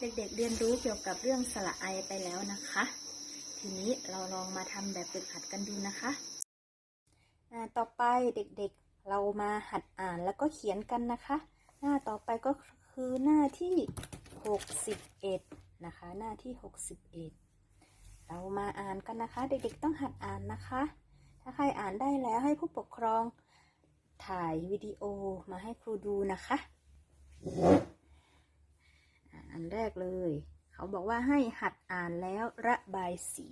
เด็กๆเรียนรู้เกี่ยวกับเรื่องสระไอไปแล้วนะคะ ทีนี้เราลองมาทำแบบฝึกหัดกันดูนะคะอ่าต่อไปเด็กๆเรามาหัดอ่านแล้วก็เขียนกันนะคะ หน้าต่อไปก็คือหน้าที่ 61 นะคะ หน้าที่ 61 เรามาอ่านกันนะคะ เด็กๆต้องหัดอ่านนะคะ ถ้าใครอ่านได้แล้วให้ผู้ปกครองถ่ายวิดีโอมาให้ครูดูนะคะ อันแรกเลย เขาบอกว่าให้หัดอ่านแล้วระบายสี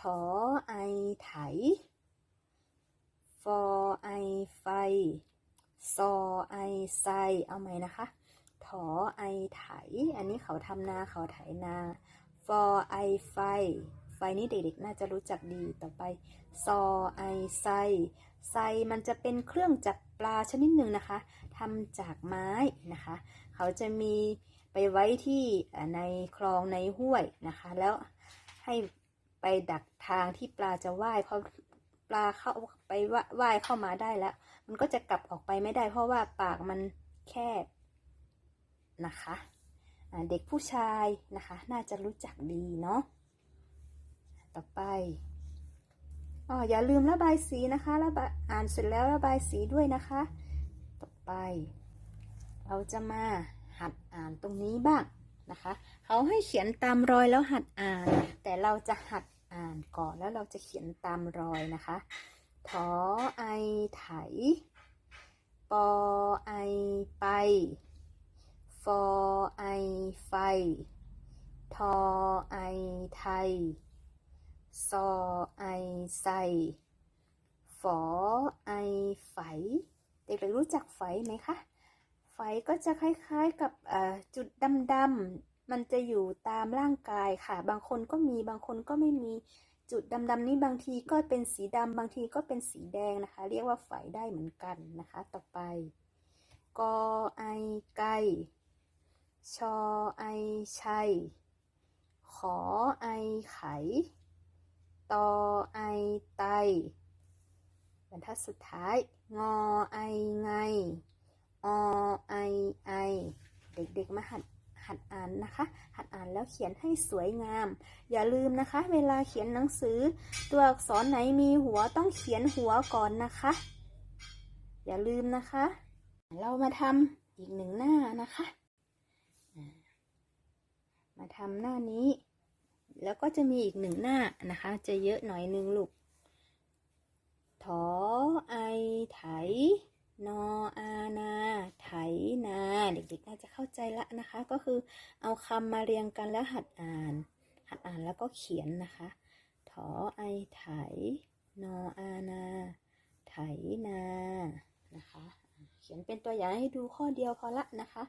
ถอไอไถ ฟอไอไฟ ซอไอไซ เอาไหมนะคะ ถอไอไถ อันนี้เขาทำนาเขาไถนา ฟอไอไฟ ไฟนี้เด็กๆ น่าจะรู้จักดีต่อไป ซอไอไซ ไซมันจะเป็นเครื่องจับปลาชนิดหนึ่งนะคะทำจากไม้นะคะ เขาจะมีไปไว้ที่ในคลองในห้วยนะคะ แล้วให้ไปดักทางที่ปลาจะว่ายเพอปลาเข้าไปว่ายเข้ามาได้แล้ว มันก็จะกลับออกไปไม่ได้ เพราะว่าปากมันแคบนะคะเด็กผู้ชายนะคะ น่าจะรู้จักดีเนาะต่อไป อ๋ออย่าลืมระบายสีนะคะระบายอ่านเสร็จแล้วระบายสีด้วยนะคะ ต่อไป เราจะมาหัดอ่านตรงนี้บ้างนะคะเขาให้เขียนตามรอยแล้วหัดอ่าน แต่เราจะหัดอ่านก่อนแล้วเราจะเขียนตามรอยนะคะถอไอไถ ปอไอไป ฟอไอไฟ ทอไอไทย ซอไอไซฝอไอไฝเด็กๆรู้จักไฝไหมคะ ไฝก็จะคล้ายๆกับจุดดำๆมันจะอยู่ตามร่างกายค่ะ บางคนก็มีบางคนก็ไม่มีจุดดำๆนี้บางทีก็เป็นสีดำบางทีก็เป็นสีแดงนะคะ เรียกว่าไฝได้เหมือนกันนะคะ ต่อไปกอไอไก่ชอไอชัยขอไอไข ตอไอไต บรรทัดสุดท้าย งอไอไง อไอไอ เด็กๆมาหัดหัดอ่านนะคะ หัดอ่านแล้วเขียนให้สวยงาม อย่าลืมนะคะ เวลาเขียนหนังสือ ตัวอักษรไหนมีหัวต้องเขียนหัวก่อนนะคะ อย่าลืมนะคะ เรามาทำอีกหนึ่งหน้านะคะ มาทำหน้านี้ แล้วก็จะมีอีกหนึ่งหน้านะคะ จะเยอะหน่อยนึงลูกถอไอไถ นออานา ไถนา เด็กๆน่าจะเข้าใจละนะคะ ก็คือเอาคำมาเรียงกันแล้วหัดอ่าน หัดอ่านแล้วก็เขียนนะคะถอไอไถ นออานา ไถนา นะคะ เขียนเป็นตัวอย่างให้ดูข้อเดียวพอละนะคะ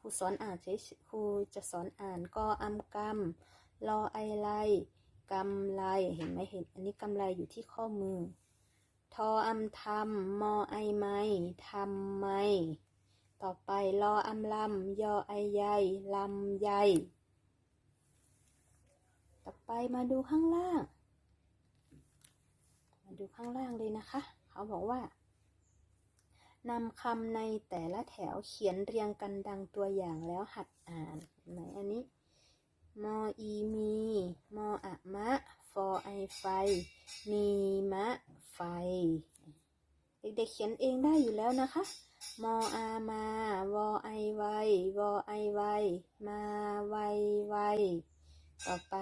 ครูสอนอ่านเฉยครูจะสอนอ่านกออำกำร รอไอไลกำไรเห็นไหมเห็น อันนี้กำไรอยู่ที่ข้อมือ ทออำทำมอไอไมทำไม ต่อไปรออำลำยอไอใยลำใยต่อไปมาดูข้างล่าง มาดูข้างล่างเลยนะคะ เขาบอกว่านำคำในแต่ละแถวเขียนเรียงกันดังตัวอย่างแล้วหัดอ่านเห็นไหมอันนี้ มออีมี มออะมะ ฟอไอไฟ มีมะไฟ เด็กๆเขียนเองได้อยู่แล้วนะคะ มออา มา วอไอไว วอไอไว มาไวไว ต่อไป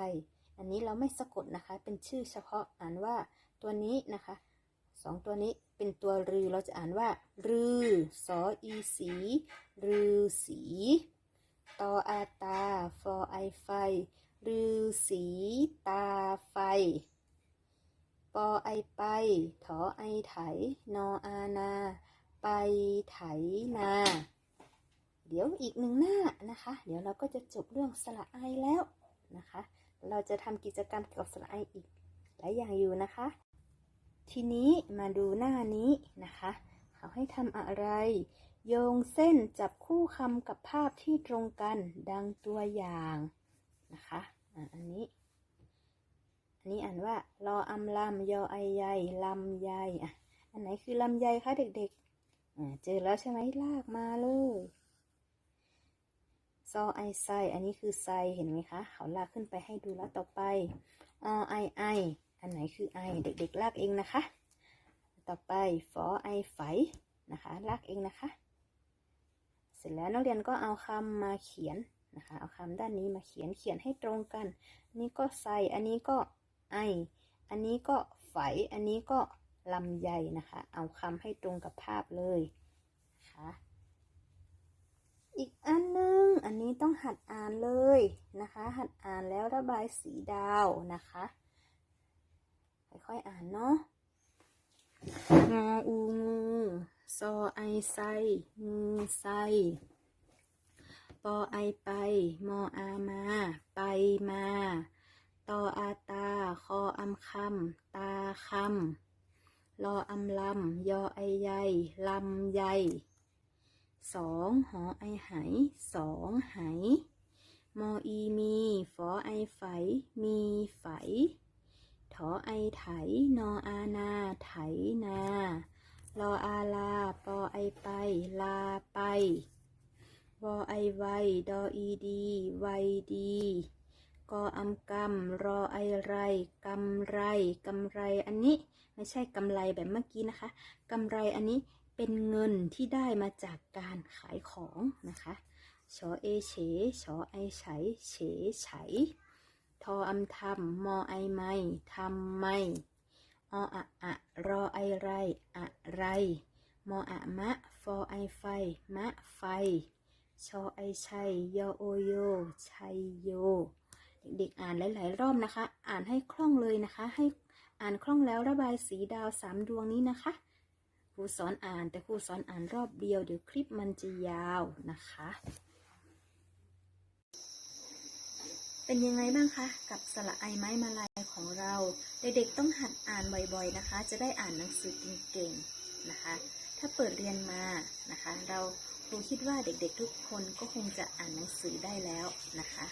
อันนี้เราไม่สะกดนะคะ เป็นชื่อเฉพาะอ่านว่าตัวนี้นะคะสองตัวนี้เป็นตัวรือเราจะอ่านว่า รือสออีสี รือสี ตออาตา ฟอไอไฟรือสีตาไฟ ปอไอไป ถอไอไถ นออานา ไปไถนา เดี๋ยวอีกหนึ่งหน้านะคะ เดี๋ยวเราก็จะจบเรื่องสระไอแล้วนะคะ เราจะทำกิจกรรมเกี่ยวกับสระไออีกหลายอย่างอยู่นะคะ ทีนี้มาดูหน้านี้นะคะ เขาให้ทำอะไร โยงเส้นจับคู่คำกับภาพที่ตรงกันดังตัวอย่างนะคะอันนี้อันนี้อ่านว่ารออำลำยอไอใยลำไยอะอันไหนคือลำไยคะเด็กๆเจอแล้วใช่ไหมลากมาเลยซอไอไซอันนี้คือไซเห็นไหมคะเขาลากขึ้นไปให้ดูแล้วต่อไปอไอไออันไหนคือไอเด็กๆลากเองนะคะ ต่อไปฟอไอไฝนะคะลากเองนะคะ ร็จแล้วนักเรียนก็เอาคำมาเขียนนะคะเอาคำด้านนี้มาเขียนเขียนให้ตรงกันนนี้ก็ไซอันนี้ก็ไอ อันนี้ก็ไฝอันนี้ก็ลำไยนะคะ เอาคำให้ตรงกับภาพเลยนะคะอีกอันหนึง อันนี้ต้องหัดอ่านเลยนะคะ หัดอ่านแล้วระบายสีดาวนะคะ ค่อยๆอ่านเนาะงออูงู ซอไอไซงูไซปอไอไป มออามา ไปมา ตออาตา คออำคำตาคำรออำลำยอไอใยลำใยสองหอไอไหสองไหมออีมีฟอไอไฝมีไฝถอไอไถ นออานาไถนา รออาลา ไอไป ลาไป วอไอไว ดออีดี ไวดี กออำกำรอไอไรกำไรกำไรอันนี้ไม่ใช่กำไรแบบเมื่อกี้นะคะกำไรอันนี้เป็นเงินที่ได้มาจากการขายของนะคะชอเอเฉชอไอไฉเฉไฉทออำทำมอไอไม่ทำไม่ออะอะรอไอไร อะไร มออะมะ ฟอไอไฟ มะไฟ ชอไอชัย ยอโอโย ชัยโย เด็กๆอ่านหลาย ๆ รอบนะคะ อ่านให้คล่องเลยนะคะ ให้อ่านคล่องแล้วระบายสีดาวสามดวงนี้นะคะ ครูสอนอ่านแต่ครูสอนอ่านรอบเดียวเดี๋ยวคลิปมันจะยาวนะคะ เป็นยังไงบ้างคะกับสระไอไม้มาลายของเรา เด็กๆต้องหัดอ่านบ่อยๆนะคะ จะได้อ่านหนังสือเก่งๆนะคะ ถ้าเปิดเรียนมานะคะ เราครูคิดว่าเด็กๆทุกคนก็คงจะอ่านหนังสือได้แล้วนะคะ